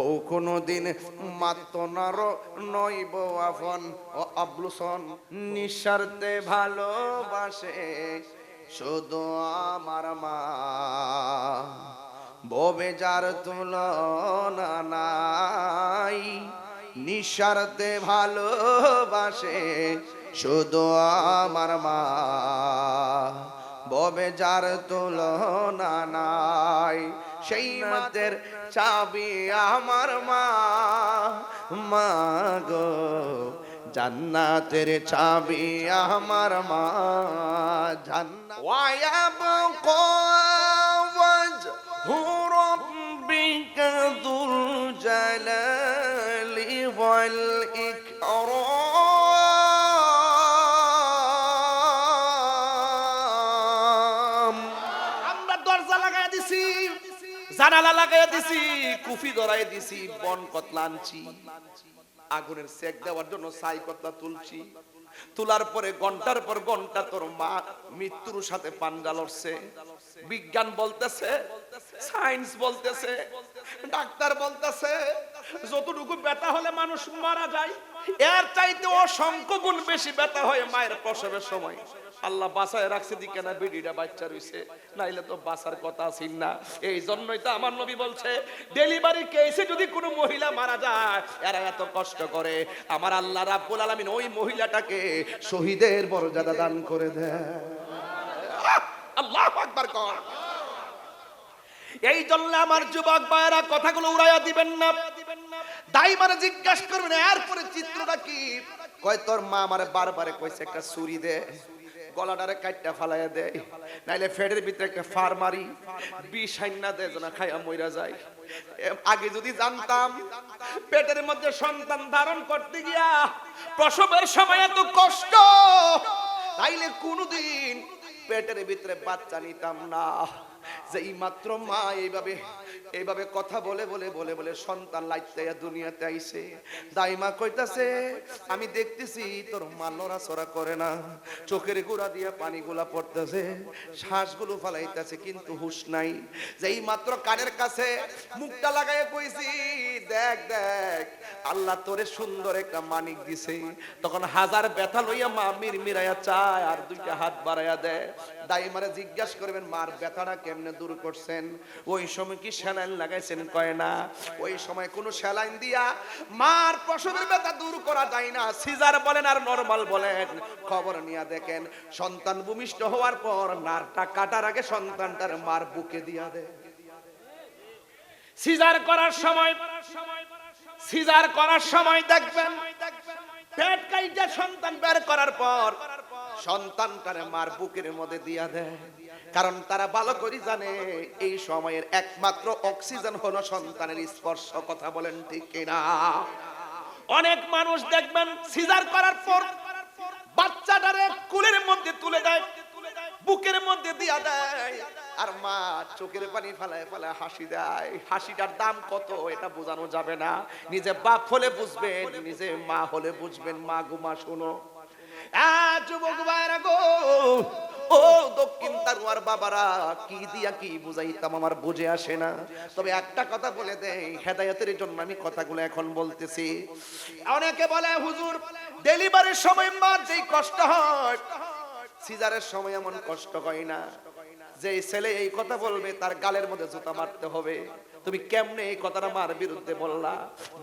বউ কোনো দিন মাত্র নার নইব আফন ও আবলুসন নিঃস্বার্থে ভালোবাসে শুধু আমার মা। ববে যার তুলনা নাই, নিঃস্বার্থে ভালোবাসে শুধু আমার মা। ববে যার তুলনা নাই, সেই মাদের চাবি আমার মা। মা গো, জান্নাতের চাবি আমার মা। জান্নাত ওয়াজ ওয়াজহু বিকা দুল জালালি ওয়াল লাগাই দিছি, কুফি ধরাই দিছি, বন কতলা আনছি। আগুনের সেক দেওয়ার জন্য কতলা তুলছি। তোলার পরে ঘণ্টার পর ঘণ্টা তোর মা মৃত্যুর সাথে পাঞ্জা লড়ছে। বিজ্ঞান বলতেছে, সায়েন্স বলতেছে, ডাক্তার বলতেছে, যতটুকু ব্যথা হলে মানুষ মারা যায়, এর চাইতে অসংখ্য গুণ বেশি ব্যথা হয় মায়ের প্রসবের সময়। আল্লাহ বাসায় রাখছে দিকে না বেডিটা, বাচ্চা রইছে। নাইলে তো বাসার কথা ছিল না। এই জন্যই তো আমার নবী বলছে ডেলিভারি কেসে যদি কোনো মহিলা মারা যায়, এরা এত কষ্ট করে। আমার আল্লাহ রাব্বুল আলামিন ওই মহিলাটাকে শহীদের মর্যাদা দান করে দেয় আল্লাহ আকবার কর। এই জন্য আমার যুবক ভাইয়েরা কথাগুলো উড়াইয়া দিবেন না। দাই মানে জিজ্ঞাসা করবেন এরপরে চিত্রটা কি? কয়, তোর মা আমারে বারবারে কইছে একটা ছুরি দে। গলাটারে কাটটা ফালাইয়া দেয়। নাইলে ফেডের ভিতরে একটা ফার মারি, বিষ হাইনা দেয়, যেন খাইয়া মইরা যায়। আগে যদি জানতাম, পেটের মধ্যে সন্তান ধারণ করতে গিয়া প্রসবের সময় এত কষ্ট, তাইলে কোনদিন পেটের ভিতরে বাচ্চা নিতাম না। যে এই মাত্র মা এইভাবে এইভাবে কথা বলে বলে বলে বলে সন্তান লাইতে দুনিয়াতে আইছে। দাইমা কইতাছে, আমি দেখতেছি তোর মা নড়াচড়া করে না। চোখের গুড়া দিয়ে পানিগুলা পড়তেছে, শ্বাসগুলো ফালাইতেছে, কিন্তু হুশ নাই। যে এই মাত্র কানের কাছে মুখটা লাগাইয়া কইছি, দেখ দেখ, আল্লাহ তোরে সুন্দর একটা মানিক দিছে। তখন হাজার ব্যথা লইয়া মা মির মিরাইয়া চায়, আর দুইটা হাত বাড়াইয়া দেয়। দাইমারে জিজ্ঞাসা করবেন, মার ব্যথাটা কেমনে দূর করছেন। ওই সময় কি স্যালাইন লাগাইছেন? কয় না। ওই সময় কোন স্যালাইন দিয়া মার প্রসবের ব্যথা দূর করা যায় না। সিজার বলেন আর নরমাল বলেন। খবর নিয়ে দেখেন, সন্তান ভূমিষ্ঠ হওয়ার পর নারটা কাটার আগে সন্তানটার মার বুকে দিয়া দেয়। সিজার করার সময়, সিজার করার সময় দেখবেন, পেট কাইটা সন্তান বের করার পর সন্তানটারে মার বুকের মধ্যে দিয়া দেয়। কারণ তারা ভালো করে জানে, এই সময়ের একমাত্র অক্সিজেন হলো সন্তানের স্পর্শ, কথা বলেন ঠিক কিনা? অনেক মানুষ দেখবেন সিজার করার পর বাচ্চাটারে কুলের মধ্যে তুলে দেয়, বুকের মধ্যে দিয়া দেয়, আর মা চোখের পানি ফেলায় ফেলায় হাসি দেয়। হাসিটার দাম কত, এটা বোঝানো যাবে না। নিজে বাপ হলে বুঝবেন, নিজে মা হলে বুঝবেন। মা গুমা শোনো। যুবক ভাইরা গো ও দক্ষিণ তারুয়ার বাবারা, কি দিয়া কি বুঝাইতাম, আমার বুঝে আসে না। তবে একটা কথা বলে দেই, হেদায়েতের জন্য আমি কথাগুলো এখন বলতেছি। অনেকে বলে, হুজুর ডেলিভারির সময় মার যেই কষ্ট হয়, সিজারের সময় এমন কষ্ট হয় না। যে ছেলে এই কথা বলবে, তার গালের মধ্যে জুতা মারতে হবে। তুমি কেমনে এই কথাটা মার বিরুদ্ধে বললা?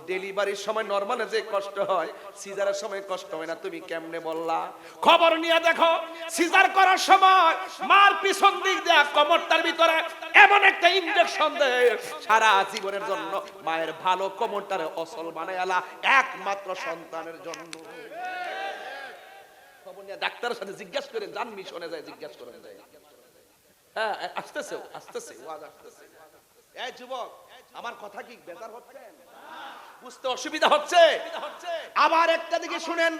ডেলিভারির সময় নর্মালে যে কষ্ট হয় সিজারের সময় কষ্ট হয় না, তুমি কেমনে বললা? খবর নিয়ে দেখো সিজার করার সময় মার পিছন দিক দেয়া কমরটার ভিতরে এমন একটা ইনজেকশন দেয়, সারা জীবনের জন্য মায়ের ভালো কমরটারে অসল বানায় আলা, একমাত্র সন্তানের জন্য। ডাক্তারের সাথে জিজ্ঞাসা করে যান মিশনে যায়, জিজ্ঞাসা করে যায়। হ্যাঁ আসতেছে আসতেছে, ওয়াজ আসতেছে। এই যুবক আমার কথা কি বেজার হচ্ছে? বুঝতে অসুবিধা হচ্ছে? আবার একটা দিকে শুনেন।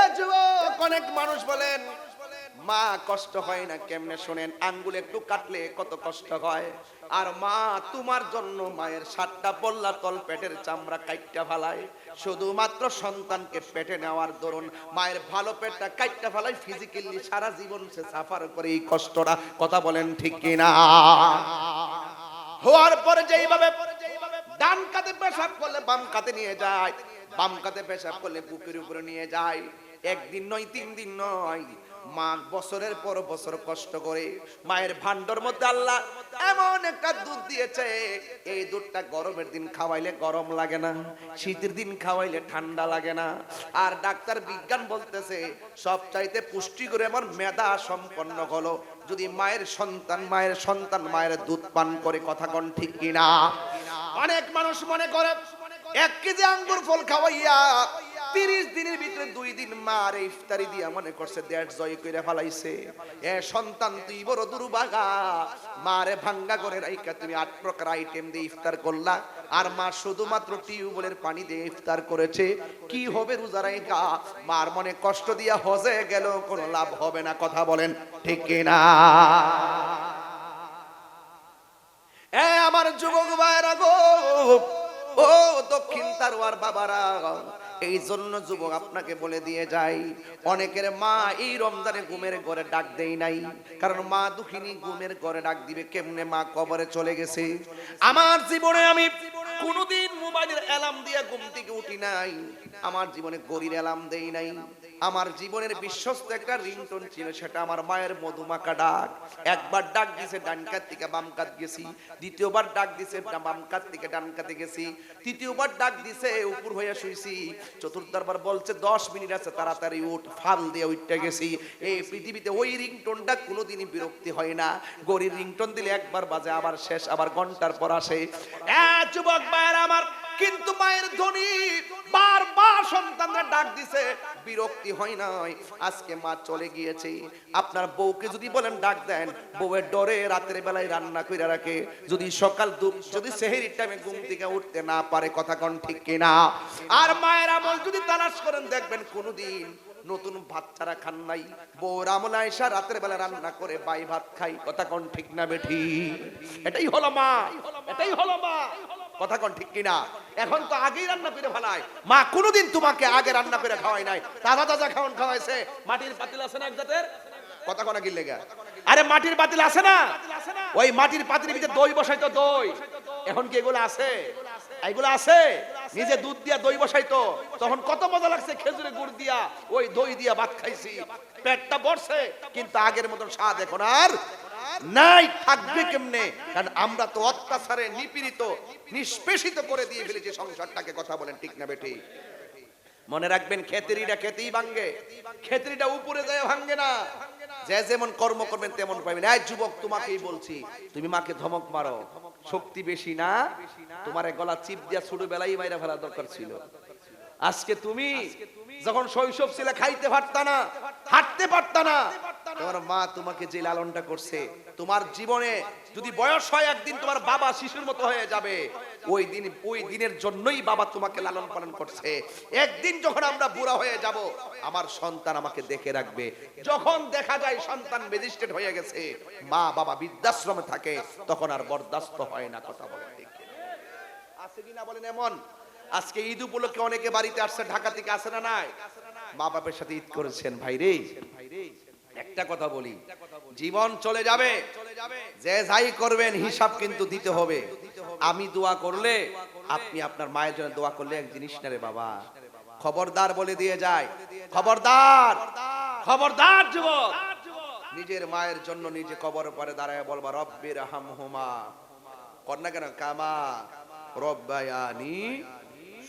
এ যুবক অনেক মানুষ বলেন মা কষ্ট হয় না কেমনে শুনেন? আঙ্গুল একটু কাটলে কত কষ্ট হয়? আর মা তোমার জন্য মায়ের সাতটা পল্লা তল পেটের চামড়া কাইটটা ফালায়। শুধুমাত্র সন্তানকে পেটে নেওয়ার দরুন মায়ের ভালো পেটটা কাইটটা ফালায় ফিজিক্যালি সারা জীবন সে সাফার করে এই কষ্টটা। কথা বলেন ঠিক কিনা? হওয়ার পরে যেইভাবে ডান কাতে পেশাব করলে বাম কাতে নিয়ে যায়, বাম কাতে পেশাব করলে বুকের উপরে নিয়ে যায়। একদিন নয়, তিন দিন নয়। মা বছরের পর বছর কষ্ট করে মায়ের ভান্ডর মধ্যে আল্লাহ এমন একটা দুধ দিয়েছে, এই দুধটা গরমের দিন খাওয়াইলে গরম লাগে না, শীতের দিন খাওয়াইলে ঠান্ডা লাগে না। আর ডাক্তার বিজ্ঞান বলতেছে সব চাইতে পুষ্টি করে মেধা সম্পন্ন হলো যদি মায়ের সন্তান মায়ের সন্তান, মায়ের দুধ পান করে, কথা কন ঠিক কিনা? অনেক মানুষ মনে করে, এক কেজি আঙ্গুর ফল খাওয়াইয়া তিরিশ দিনের ভিতরে দুই দিন মার ইফতারি দিয়া মনে করছে দেড় জয় করে ফেলাইছে। এ সন্তান তুই বড় দুর্বাগা মারে ভাঙ্গা করে রাইকা তুমি আট প্রকার আইটেম দিয়ে ইফতার করলা। আর মা শুধুমাত্র টিউবওয়েলের পানি দিয়ে ইফতার করেছে। কি হবে রোজা রাইকা মার মনে কষ্ট দিয়া হজে গেল, কোনো লাভ হবে না, কথা বলেন ঠিক না এ আমার যুবক ভাইরা গো, ও দক্ষিণ তারওয়ার বাবারা এই জন্য যুবক আপনাকে বলে দিয়ে যাই, অনেকের মা এই রমজানে ঘুমের ঘরে ডাক দেই নাই, কারণ মা দুঃখিনী ঘুমের ঘরে ডাক দিবে, কেমনে মা কবরে চলে গেছে? আমার জীবনে আমি কোনোদিন মোবাইলের অ্যালার্ম দিয়ে ঘুম থেকে উঠি নাই, আমার জীবনে গরির অ্যালার্ম দেই নাই। আমার জীবনের বিশ্বস্ত একটা রিংটোন ছিল, সেটা আমার মায়ের মধুমাকা ডাক। একবার ডাক দিছে, ডান কাত থেকে বাম কাত গেছি। দ্বিতীয়বার ডাক দিছে, বাম কাত থেকে ডান কাতে গেছি। তৃতীয়বার ডাক দিছে, উপর হয়ে শুইছি। চতুর্থবার বলছে, দশ মিনিট আছে, তাড়াতাড়ি উঠ, ফাল দিয়ে উঠতে গেছি। এই পৃথিবীতে ওই রিংটোনটা কোনোদিনই বিরক্তি হয় না। গরির রিংটোন দিলে একবার বাজে, আবার শেষ, আবার ঘণ্টার পর আসে। যুবক ভাইয়ের আমার, কিন্তু মায়ের ধ্বনি, বারবার সন্তানরা ডাক দিছে। বিরক্তি হয় নাই। আজকে মা চলে গিয়েছে। আপনার বউকে যদি বলেন ডাক দেন, বউয়ের ডরে রাতের বেলায় রান্না করে রাখে। যদি সকাল দু- যদি সেহেরির টাইমে ঘুম থেকে উঠতে না পারে, কথা কোন ঠিক কিনা? আর মায়ের আমল যদি তালাশ করেন, দেখবেন কোনোদিন নতুন ভাত ছাড়া খান নাই। বউর আমল আয়সা রাতের বেলা রান্না করে বাই ভাত খাই, কথা কোন ঠিক না বেঠি? এটাই হলো মা, এটাই হলো মা। কথা কোন ঠিক কিনা? এখন তো আগেই রান্না করে ফেলায়। মা কোনোদিন তোমাকে আগে রান্না করে খাওয়াই নাই। তাজা তাজা খাওয়ান খাওয়াইছে। মাটির পাতিল আছে না এক জাতের? কথা কোনা গিলে গা আরে মাটির পাতিল আছে না? ওই মাটির পাতিলের ভিতরে দই বসাইতো দই। এখন কি এগুলো আছে? এগুলো আছে? নিজে দুধ দিয়া দই বসাইতো। তখন কত মজা লাগছে খেজুরে গুড় দিয়া, ওই দই দিয়া ভাত খাইছি। পেটটা বড়ছে কিন্তু আগের মতন স্বাদ এখন আর নাই থাকবে কেমনে? কারণ আমরা তো অত্যাচারে নিপীড়িত নিষ্পেষিত করে দিয়ে ফেলেছি সংসারটাকে কথা বলেন ঠিক না বেটি মনে রাখবেন খেতেরিটা খেতেই ভাঙ্গে। খেতেরিটা উপরে যায় ভাঙ্গে না। যে যেমন কর্ম করবেন তেমন পাবেন এই যুবক তোমাকেই বলছি তুমি মাকে ধমক মারো। শক্তি বেশি না? তোমার গলা চিপ দিয়া ছোট বেলাই মাইরা ফেলা দরকার ছিল। আজকে তুমি যখন শৈশব ছিল খাইতে পারতা না হাঁটতে পারতা না। তোমার মা তোমাকে যে লালনটা করছে, তোমার জীবনে যদি বয়স হয় একদিন তোমার বাবা শিশুর মতো হয়ে যাবে। ওই দিন, ওই দিনের জন্যই বাবা তোমাকে লালন পালন করছে। একদিন যখন আমরা বুড়া হয়ে যাব, আমার সন্তান আমাকে দেখে রাখবে। যখন দেখা যায় সন্তান ম্যাজিস্ট্রেট হয়ে গেছে, মা বাবা বৃদ্ধাশ্রমে থাকে, তখন আর বরদাস্ত হয় না, কথা বলে কিনা? আছে কিনা বলেন এমন? আজকে ঈদ উপলক্ষে অনেকে বাড়িতে আসছে, ঢাকা থেকে আসে না নাই? মা বাপের সাথে ঈদ করেছেন ভাই রে ভাই রে একটা কথা বলি। জীবন চলে যাবে। যে যাই করবেন হিসাব কিন্তু দিতে হবে। আমি দোয়া করলে আপনি আপনার মায়ের জন্য দোয়া করলে এক জিনিস না রে বাবা। খবরদার বলে দিয়ে যায়। খবরদার। খবরদার। যুবক। নিজের মায়ের জন্য নিজে কবর পরে দাঁড়ায় বলবা রব্বির হামহুমা কন্যা কেন? কামা রব্বায়ানি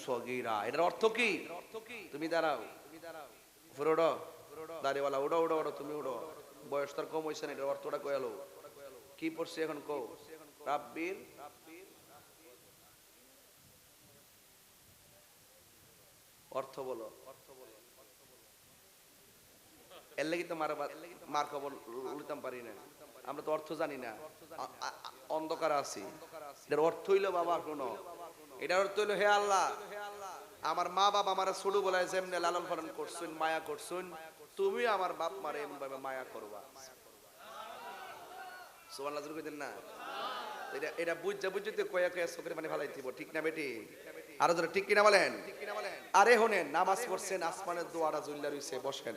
সগীরা। এটার অর্থ কি? তুমি দাঁড়াও। উপরে দাঁড়িয়েওয়ালা উড়ো উড়ো উড়ো, তুমি উড়ো। বয়স তার কম হয়েছে না, এটার অর্থটা কয়ালো কি পড়ছে এখন কো রাব্বির অর্থ বলো। এর লাগি তো মার খবর উলিতাম পারি না। আমরা তো অর্থ জানি না। অন্ধকার আছি। এটার অর্থ হইল বাবা শোনো এটার অর্থ হইল, হে আল্লাহ, আমার মা বাবা আমার ছোট বেলায় যেমনি লালন পালন করছুন, মায়া করছুন তুমি আমার বাপ মারে এমন ভাবে মায়া করবা। সোমান লাজুর কইতেন না? এটা এটা বুঝতে বুঝতে কয়া কয়া চোখের মানে ভালাই দিব, ঠিক না বেটি? আরও ঠিক কিনা বলেন? আরে হোনেন নামাজ পড়ছেন, আসমানের দোয়ারা জুল্লা বসেন।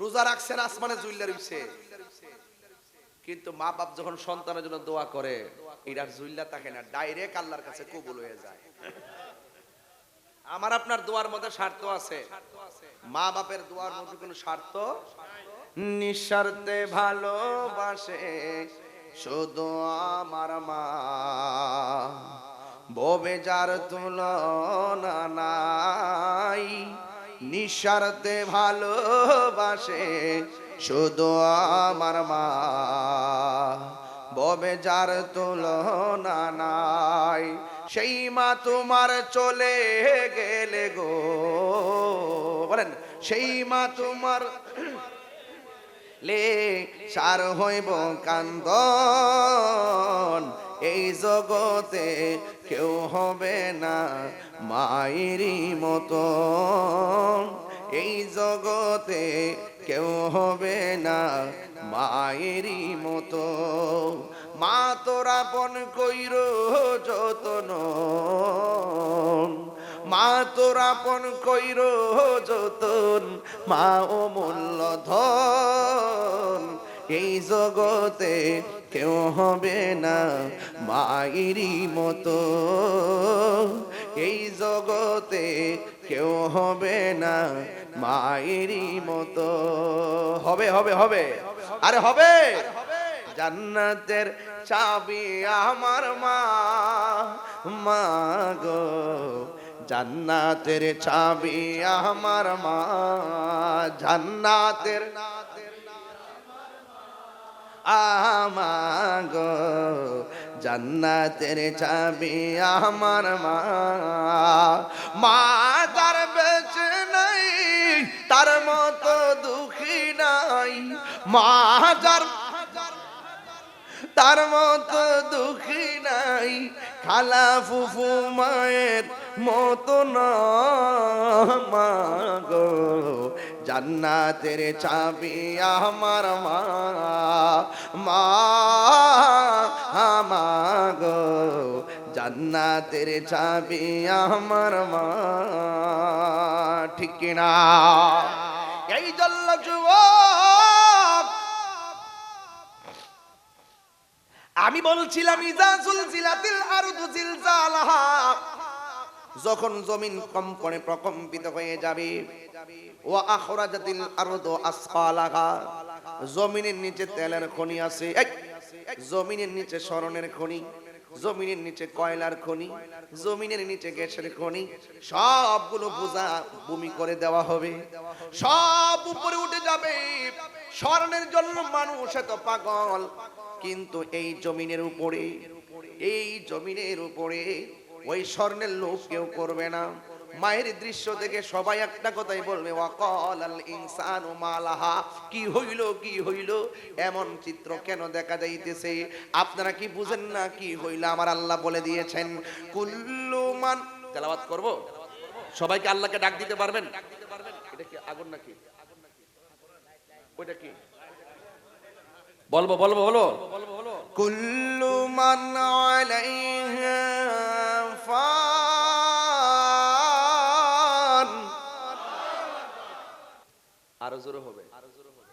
রোজা রাখছেন, আসমানে জুল্লা রইছে। কিন্তু মা বাপ যখন সন্তানের জন্য দোয়া করে এটার জুল্লা থাকে না, ডাইরেক্ট আল্লাহর কাছে কবুল হয়ে যায়। আমার আপনার দোয়ার মধ্যে স্বার্থ আছে। মা বাপের দোয়ার মধ্যে কোনো স্বার্থ? নিঃস্বার্থে ভালোবাসে শুধু আমার মা। ববে যার তুলনা নাই, নিঃস্বার্থে ভালোবাসে শুধু আমার মা। ববে যার তুলনা নাই, সেই মা তোমার চলে গেলে গো। বলেন, সেই মা তোমার লে সার হইব কান্দন, এই জগতে কেউ হবে না মায়েরই মতো এই জগতে কেউ হবে না মায়েরই মতো। মা তোরা পন কইর যতন। মা তোরা পন কইর যতন। মা ও মূল্য ধন এই জগতে কেউ হবে না মায়েরই মতো। এই জগতে কেউ হবে না মায়েরই মতো। হবে হবে হবে। আরে হবে। জান্নাতের চাবি আমার মা মা গো। জান্নাতের চাবি আমার মা জান্নাতের আমাগো জান্নাতের চাবি আমার মা মা তার বেঁচে নাই তার মতো দুঃখী মা যার তার মতো দুঃখী নাই, খালা ফুফু মায়ের মতো না মাগো, জান্নাতের চাবি আমার মা। মা, মাগো, জান্নাতের চাবি আমার মা। ঠিক কিনা? এই জল্ল যুবক আমি বলছিলাম যখন জমিন কম্পনে প্রকম্পিত হয়ে যাবে ও আখরাজাতিল আরদু আসফালাহা। জমিনের নিচে তেলের খনি আছে জমিনের নিচে স্মরণের খনি, জমিনের নিচে কয়লার খনি, জমিনের নিচে গ্যাসের খনি, সবগুলো বোঝা ভূমি করে দেওয়া হবে। সব উপরে উঠে যাবে। স্মরণের জন্য মানুষ এত পাগল। কিন্তু এই জমিনের উপরে, এই জমিনের উপরে ওই স্বর্ণের লোভ কেউ করবে না। মায়ের দৃশ্য দেখে সবাই একটা কথাই বলবে ওয়াকাল আল কি হইল কি হইল? এমন চিত্র কেন দেখা যাইতেছে? আপনারা কি বুঝেন না কি হইল? আমার আল্লাহ বলে দিয়েছেন কুল্লুমান মান তেলাওয়াত করব? সবাইকে আল্লাহকে ডাক দিতে পারবেন? এটা কি আগুন নাকি? ওইটা কি? বলব বলব বলো কুল্লু মান ফান। আরও জোরে হবে। আরও জোরে হবে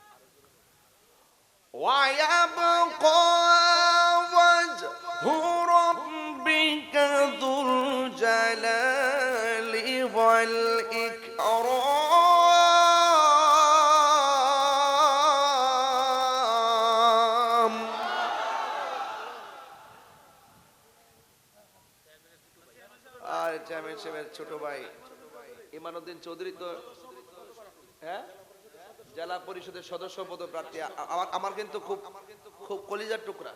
ছোট ভাই, ইমানুদ্দিন চৌধুরী তো হ্যাঁ? জেলা পরিষদের সদস্য পদপ্রার্থী। আ- আমার কিন্তু খুব খুব কলিজার টুকরা।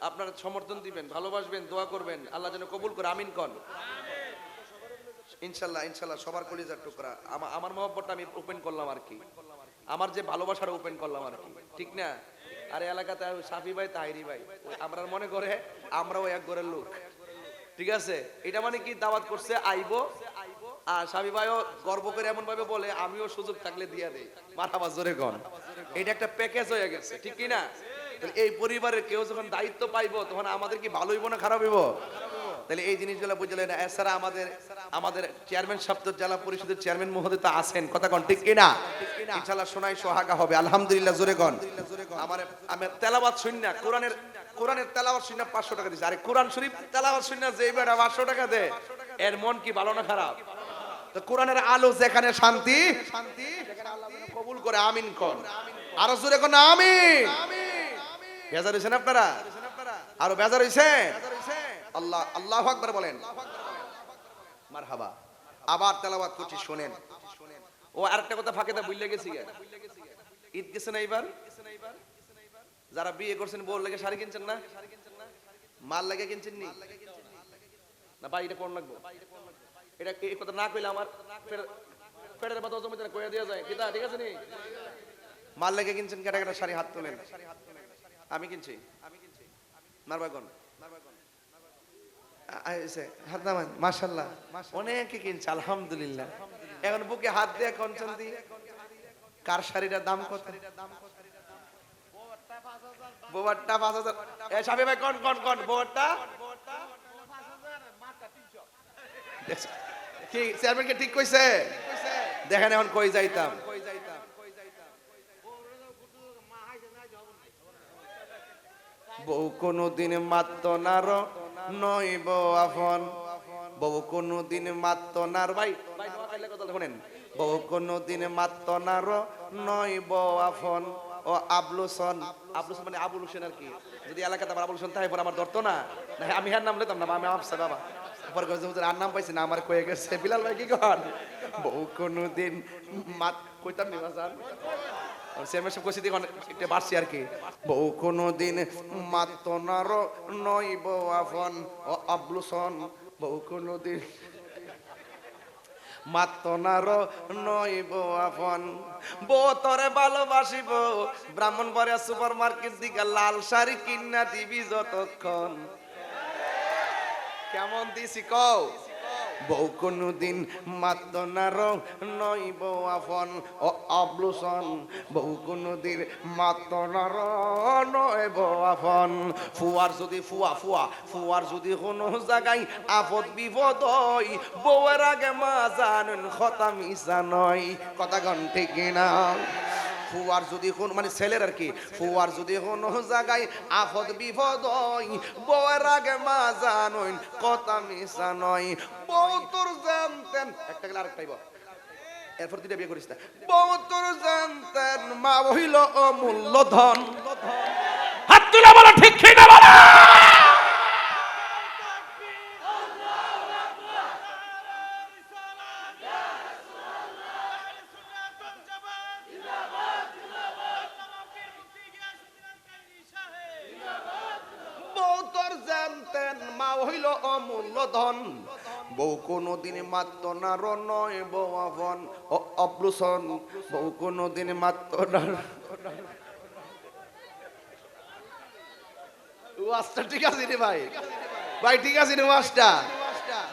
আপনারা সমর্থন দিবেন, ভালোবাসবেন, দোয়া করবেন। আল্লাহ যেন কবুল করে, আমিন কন। ইনশাল্লাহ ইনশাল্লাহ, সবার কলিজার টুকরা। আমার আমার মহব্বতটা আমি ওপেন করলাম আর কি। আমার যে ভালোবাসাটা ওপেন করলাম আর কি। ঠিক না? আর এলাকাতে সাফি ভাই, তাহিরি ভাই আমরা মনে করে, আমরাও এক ঘরের লোক। ঠিক আছে? এটা মানে কি দাওয়াত করছে, আইবো? আর স্বামী ভাইও গর্ব করে এমন ভাবে বলে, আমিও সুযোগ থাকলে দিয়া দেই। মাথাবা জোরে গন এটা একটা প্যাকেজ হয়ে গেছে, ঠিক কি না এই পরিবারের কেউ যখন দায়িত্ব পাইবো, তখন আমাদের কি ভালো হইব না খারাপ হইব? তাহলে এই জিনিসগুলো বুঝলেন এছাড়া আমাদের আমাদের চেয়ারম্যান সপ্ত জেলা পরিষদের চেয়ারম্যান মহোদয় তো আছেন। কথা কন, ঠিক কিনা? ইনশাআল্লাহ শোনাই সোহাগা হবে। আলহামদুলিল্লাহ, জোরে কন। আমার, আমি তেলাবাদ শুন না, কোরআনের কোরআনের তেলাওয়াত শুনে পাঁচশো টাকা দিচ্ছে আরে কোরআন শরীফ তেলাওয়াত শুনে যে বেটা পাঁচশো টাকা দে, এর মন কি ভালো না খারাপ? তো কোরআনের আলো যেখানে শান্তি শান্তি কবুল করে আমিন কর আরও জোরে কোন, আমিন। বেজার হয়েছেন আপনারা? আরও বেজার হয়েছে আল্লাহ আল্লাহ আকবার বলেন। মারহাবা। আবার তেলাওয়াত করছি, শোনেন। ও আরেকটা কথা ফাঁকে দা বুঝলে গেছি ঈদ গেছে না এইবার? যারা বিয়ে করছেন, বউর লেগে শাড়ি কিনছেন না? মাল লেগে কিনছেন নি না ভাই, এটা কোন লাগবো। এটা এই কথা না কইলে আমার ফেরের কথা জমিতে কয়ে দেওয়া যায়। কিতা ঠিক আছে নি? মাল লেগে কিনছেন কেটা কেটা শাড়ি হাত তোলেন। আমি কিনছি। হাত নামান মাশাল্লাহ অনেকে কিনছে, আলহামদুলিল্লাহ। এখন বুকে হাত দিয়ে কনচন দিয়ে কার শাড়িটার দাম কত? বোবারটা পাঁচ হাজার। এ সাফি ভাই, কন কন কন বোবারটা? কি চেয়ারম্যান কে ঠিক কইছে? দেখেন এখন কই যাইতাম। বউ কোনো দিন মাত্র নার নইব আফন বউ কোনো দিন মাত্র নার ভাই ভাই শোনেন। বউ কোনো দিন মাত্র নার নইব আফন ও আবলুসন আবলুসন মানে আবুল হোসেন কি। যদি এলাকাতে আমার আবুল হোসেন থাকে পরে আমি হ্যার নাম বউ কোনো দিন মাত কইতাম নি বাজান সেমের সব কইছি দেখুন, একটা বাড়ছি আর কি। বউ কোনো দিন মাত্র নার নইব কোনো দিন মাত্র নার নইব আফন বউ তরে ভালোবাসিব। ব্রাহ্মণ পরে সুপার মার্কেট দিকে লাল শাড়ি কিনা দিবি যতক্ষণ। কেমন দিছি কও? বউ কোনো দিন মাত্র নার নইব আফন ও আবলুসন। বউ কোনো দিন মাত্র নার নইব আফন ফুয়ার যদি ফুয়া ফুয়া, ফুয়ার যদি কোনো জায়গায় আপদ বিপদ হয়, বউয়ের আগে মা জানেন খতা মিশা নয়। কথা গন ঠিক না ফুয়ার যদি কোন মানে ছেলের আর কি, ফুয়ার যদি হন জায়গায় আফদ বিপদ বউয়ের আগে মা জানইন কথা মিশা নয় বউ তোর জানতেন একটা গেলে আরেকটাই বল। এরপর দুটা বিয়ে করিস না। বউ তোর জানতেন মা বহিল অমূল্য ধন। হাত তুলে বলো ঠিক ঠিক না বলো বউ তোর জানতেন মা হইল অমূল্য ধন বউ কোনো দিন মাত্র না র নয় বউ ঠিক আছে রে ভাই? ভাই, ঠিক আছে রে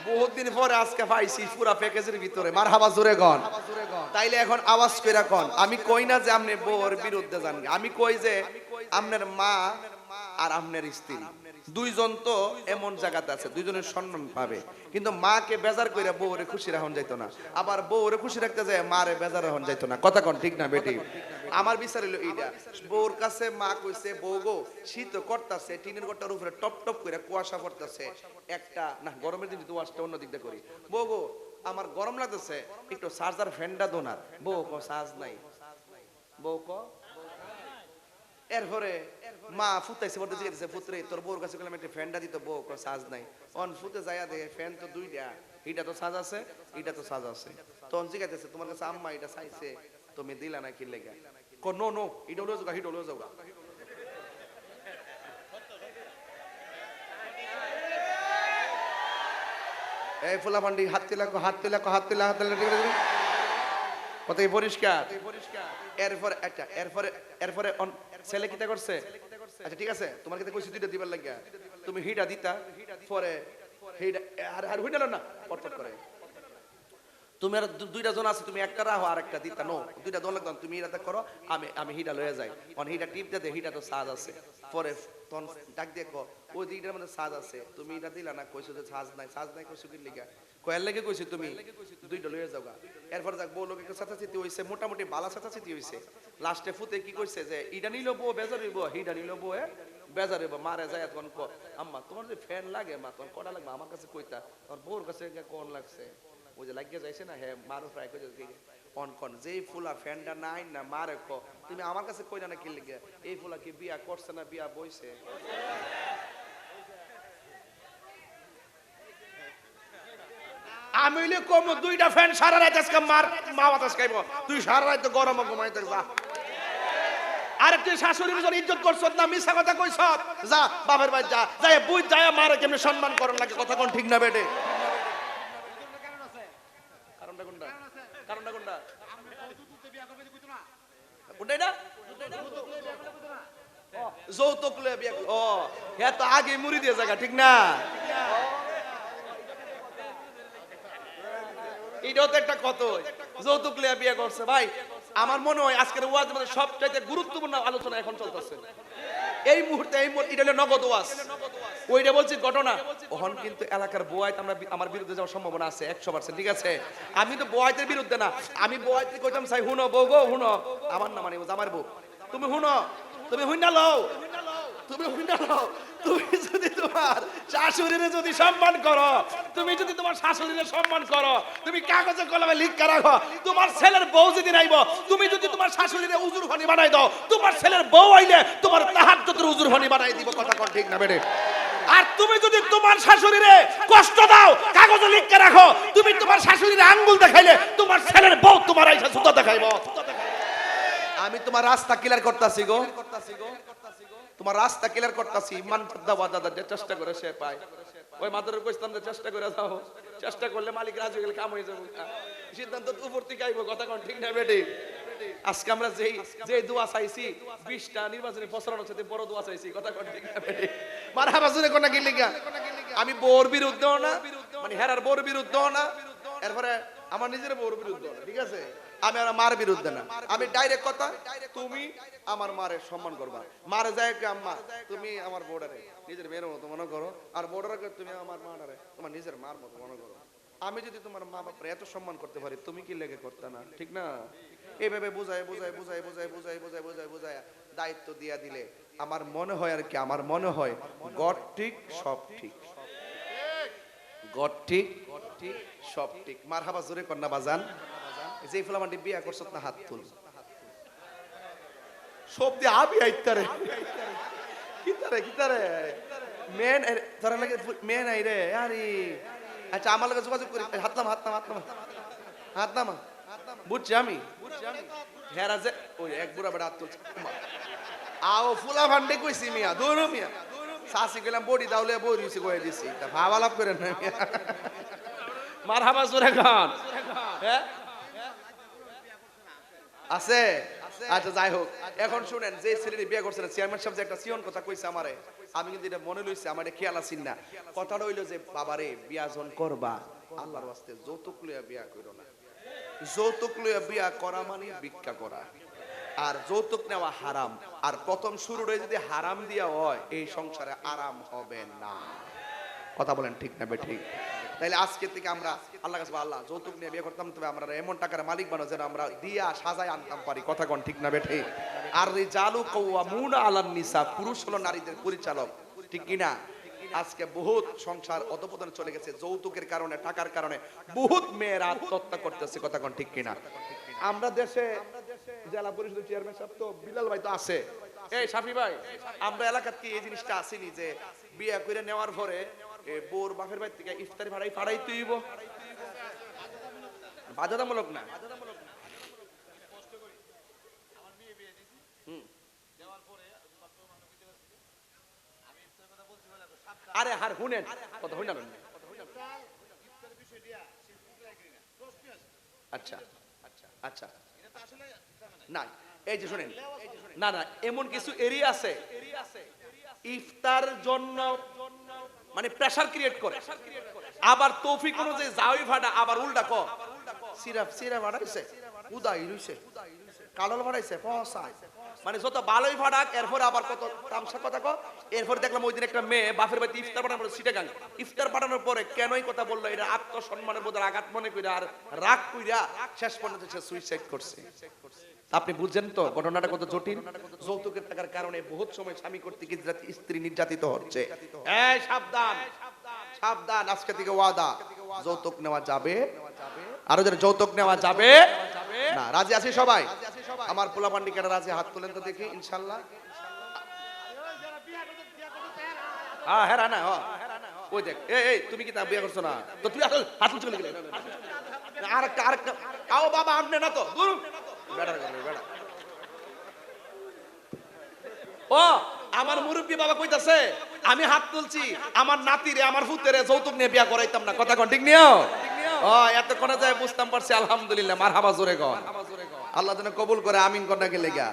বহুত দিন পরে আজকে পাইছি পুরা প্যাকেজের ভিতরে। মার হাবা জোরে গন তাইলে এখন আওয়াজ করে কন। আমি কই না যে আপনি বউর বিরুদ্ধে যান আমি কই যে আপনার মা আর আপনার স্ত্রী। দুইজন তো এমন জায়গাতে আছে, দুইজনের সম্মান পাবে। কিন্তু মাকে বেজার কইরা বউরে খুশি রাখুন যাইতো না। আবার বউরে খুশি রাখতে যায়, মারে বেজার রাখুন যাইতো না। কথা কোন, ঠিক না, বেটি? আমার বিচার হলো এইটা বউর কাছে মা কইছে, বউ গো, শীত করতেছে, টিনের ঘরটার উপরে টপ টপ করে কুয়াশা পড়তেছে। একটা, না, গরমের দিন তো ওয়াশটা অন্য দিক দিয়ে করি। বউ গো, আমার গরম লাগতেছে, একটু চার্জার ফ্যানটা দোনার বউ ক চার্জ নাই। বউ ক এরপরে মা ফুটাইছে বলতে জিজ্ঞেস পুত্রে তোর বউর কাছে গেলাম, একটা ফ্যানটা দিত, বউ সাজ নাই। অন ফুটে যাইয়া দেখে, ফ্যান তো দুইটা, এটা তো সাজ আছে, এটা তো সাজ আছে। তখন জিজ্ঞাসা তোমার কাছে আম্মা এটা চাইছে, তুমি দিলা না কি লেগা? কো নো নো, এটা হলো যাওগা হিটা হলো যাওগা এই ফুলা পান্ডি, হাত তুলা কো, হাত তুলা কো, হাত তুলা হাত তুলা কত পরিষ্কার? এরপরে একটা, এরপরে এরপরে ছেলে কিতা করছে? আচ্ছা ঠিক আছে। তোমার কাছে কইছি দুইটা দিবার লাগিয়া। তুমি হিটা দিতা, পরে হিটা আর আর না পটপট করে। তুমি আর দুইটা জন আছে, তুমি একটা রাখো আর একটা দিতা। নো, দুইটা জন লাগতাম, তুমি এটা করো, আমি আমি হিটা লয়ে যাই। অন হিটা টিপ দে, হিটা তো সাজ আছে। পরে তখন ডাক কো, ওই দিকটার মধ্যে সাজ আছে। তুমি এটা দিলা না, কইছো যে সাজ নাই সাজ নাই, কইছো কি লিগা? কয়ের লেগে কইছো তুমি? দুইটা লয়ে যাওগা। এরপর যাক, বউ লোকের সাথে চিতি হইছে, মোটামুটি বালা সাথে চিতি হইছে। লাস্টে ফুতে কি কইছে যে ইটা নিল বউ, বেজার হইব হিটা নিল বউ বেজারে বা মারে যায় তখন ক আম্মা, তোমার যে ফ্যান লাগে, মা, তোমার কটা লাগবে? আমার কাছে কইতা, তোমার বউর কাছে কোন লাগছে? ওই যে লাগিয়ে যাইছে না হ্যাঁ মারো ফ্রাই করে অন কন যেই ফুলা ফ্যানটা নাই না, মারে ক। তুমি আমার কাছে কইনা না কি লিগে, এই ফুলা কি বিয়া করছে না, বিয়া বইছে? আমি হইলে কম, দুইটা ফ্যান সারা রাত আজকে মার, মা বাতাস খাইব। তুই সারা রাত গরম ঘুমাইতে যা আরে তুই শাশুড়ির জন্য ইজ্জত করছ না, মিছা কথা কইছ? যা বাবার বাড়ি যা। যাই, বুঝ যায় মারে কেমনি সম্মান করন লাগে, কথা কোন ঠিক না বেটে? যৌতুক লয়ে বিয়া ও হ্যাঁ তো আগে মুড়ি দিয়ে জায়গা, ঠিক না? এটাও তো একটা কত যৌতুক লিয়া বিয়ে করছে। ভাই, আমার মনে হয় আজকের ওয়াজের মধ্যে সবচাইতে গুরুত্বপূর্ণ আলোচনা এখন চলতেছে। এই মুহূর্তে এই এটা হলো নগদ ওয়াজ। ওইটা বলছি ঘটনা। ওহন কিন্তু এলাকার বোয়াইত আমরা আমার বিরুদ্ধে যাওয়ার সম্ভাবনা আছে একশো পার্সেন্ট ঠিক আছে? আমি তো বোয়াইতের বিরুদ্ধে না। আমি বোয়াইতে কইতাম চাই হুনো, বউ গো, হুনো। আমার না মানে আমার বউ। তুমি হুনো? তুমি হুইনা লও। তুমি তুমি যদি তোমার শাশুড়িরে যদি সম্মান করো তুমি যদি তোমার শাশুড়িরে সম্মান করো তুমি কাগজে কলমে লিখা রাখো তোমার ছেলের বউ যদি নাইব তুমি যদি তোমার শাশুড়িরে উজুর হনি বানাই দাও তোমার ছেলের বউ আইলে তোমার তাহাজ্জুদের উজুর হনি বানাই দিব কথা কোন ঠিক না বেড়ে। আর তুমি যদি তোমার শাশুড়িরে কষ্ট দাও কাগজে লিখে রাখো তুমি তোমার শাশুড়ির আঙ্গুল দেখাইলে তোমার ছেলের বউ তোমার আইসা সুতা দেখাইব। আমি তোমার রাস্তা ক্লিয়ার করতাছি গো। তোমার রাস্তা ক্লিয়ার করতাছি মান দাওয়া দাদা যে চেষ্টা করে সে পায়। ওই মাদরের কইতাম যে চেষ্টা করে যাও। চেষ্টা করলে মালিক রাজি গেলে কাম হয়ে যাব। সিদ্ধান্ত উপর থেকে আইবো, কথা কোন, ঠিক না বেটি? আজকে আমরা যেই যে দোয়া চাইছি, বিশটা নির্বাচনী প্রচারণা সাথে বড় দোয়া চাইছি, কথা কোন, ঠিক না বেটি? মার হাবাজুরে কোনা কি লিগা? আমি বোর বিরুদ্ধেও না মানে হেরার বোর বিরুদ্ধেও না, এরপরে আমার নিজের বোর বিরুদ্ধেও না, ঠিক আছে? আমি আর মার বিরুদ্ধে না। আমি ডাইরেক্ট কথা তুমি আমার মারের সম্মান করবা। মারে যায় কি আম্মা? তুমি আমার বোর্ডারে নিজের মেয়ের মতো মনে করো। আর বোর্ডারকে তুমি আমার মারে তোমার নিজের মার মতো মনে করো। আমি যদি তোমার মা বাপরে এত সম্মান করতে পারি তুমি কি লেগে করতে না? ঠিক না? এইভাবে বুঝায় বুঝায় বুঝায় বুঝায় বুঝায় বুঝায় বুঝায় বুঝায় দায়িত্ব দিয়া দিলে আমার মনে হয় আর কি আমার মনে হয় গড ঠিক সব ঠিক। গড ঠিক ঠিক সব ঠিক। মার হাবা জোরে কন্যা বাজান। যে ফুলামান্ডি বিয়া করছত না হাত তুল। সব দিয়ে আবি আইতারে। কিতারে কিতারে? মেন তোরা লাগে মেন আই রে আরে। আচ্ছা আমার লাগে যোগাযোগ করি। হাত নামা হাত নামা হাত নামা। হাত নামা। বুঝছি আমি? হেরা যে ওই এক বুড়া বেড়া হাত তুলছে। আও ফুলা ভান্ডে কইছি মিয়া দৌড় মিয়া। সাসি গেলাম বডি দাউলে বড়ি হইছে কয়ে দিছি। তা ভাবা লাভ করেন না মিয়া। মার হাবা জোরে খান হ্যাঁ? আছে? আচ্ছা যাই হোক। এখন শুনেন, যে ছেলেটি বিয়ে করছেন চেয়ারম্যান সাহেব যে একটা সিয়ন কথা কইছে আমারে, আমি কিন্তু এটা মনে লইছি, আমার খেয়াল আছিন না। কথাটা হইল যে, বাবারে বিয়া জন করবা, আল্লাহর ওয়াস্তে যৌতুক লইয়া বিয়া করো না। যৌতুক লইয়া বিয়া করা মানে ভিক্ষা করা। আর যৌতুক নেওয়া হারাম। আর প্রথম শুরুটা যদি হারাম দিয়া হয়, এই সংসারে আরাম হবে না। কথা বলেন ঠিক না বে ঠিক? তাইলে আজকে থেকে আমরা আল্লাহ কাছে আল্লাহ, যৌতুক নিয়ে বিয়ে করতাম, তবে আমরা এমন টাকার মালিক বানো যেন আমরা দিয়া সাজায় আনতাম পারি। কথা কোন ঠিক না বে ঠিক আর রিজালু কওয়ামুনা আলান নিসা, পুরুষ হলো নারীদের পরিচালক। ঠিক কি না? আজকে বহুত সংসার অধপতনে চলে গেছে, যৌতুকের কারণে, টাকার কারণে। বহুত মেয়েরা আত্মহত্যা করতেছে, কথা কোন ঠিক কিনা আমরা দেশে জেলা পরিষদের চেয়ারম্যান সাহেব তো, বিলাল ভাই তো আছে। এই সাফি ভাই, আমরা এলাকার কি এই জিনিসটা আসেনি যে বিয়ে করে নেওয়ার পরে এ, বোর বাপের বাড়ি থেকে ইফতারি ভাড়াই ফাড়াই তুইব। বাধ্যতামূলক না? আরে হার আচ্ছা আচ্ছা আচ্ছা। না এই যে শুনেন না না এমন কিছু এরিয়া আছে ইফতার জন্য মানে প্রেসার ক্রিয়েট করে। আবার তৌফিক অনুযায়ী জাউই ভাড়া আবার উল্টা ক সিরা সিরা ভাড়াইছে উদাই রইছে কালল ভাড়াইছে পসাই মানে যত ভালোই ভাড়াক এরপরে আবার কত তামসা কথা ক এরপর দেখলাম ওই দিন একটা মেয়ে বাপের বাড়িতে ইফতার পাঠানোর পরে সিটে গান ইফতার পাঠানোর পরে কেনই কথা বলল এটা আত্মসম্মানের বোধ আঘাত মনে কইরা আর রাগ কইরা শেষ পর্যন্ত সে সুইসাইড করছে। আপনি বুঝছেন তো? ঘটনাটা কত জটিল? যৌতুকের টাকার কারণে বহুত সময় স্বামী কর্তৃক স্ত্রী নির্যাতিত হচ্ছে। সাবধান। সাবধান। আজকে থেকে ওয়াদা। যৌতুক নেওয়া যাবে। আরও যেন যৌতুক নেওয়া যাবে। না রাজি আছি সবাই? আমার পোলা পান্ডিকারা রাজি হাত তোলেন তো দেখি ইনশাল্লাহ। হ্যাঁ হ্যাঁ না। ওই দেখ এই তুমি কি তা বিয়ে করছ না? তো তুই আসল হাত গেলে। আরেকটা আরেকটা। আও বাবা আপনি না তো ও, আমার মুরব্বী বাবা কইতাছে, আমি হাত তুলছি, আমার নাতিরে আমার ফুতেরে যৌতুক নিয়ে বিয়া করাইতাম না। কথা কন, ঠিক নিও? ও, এতক্ষণে যায় বুঝতাম পারছি, আলহামদুলিল্লাহ মার হাবা জোরে কন। আল্লাহ যেন কবুল করে, আমিন কন্যাকে লেগা।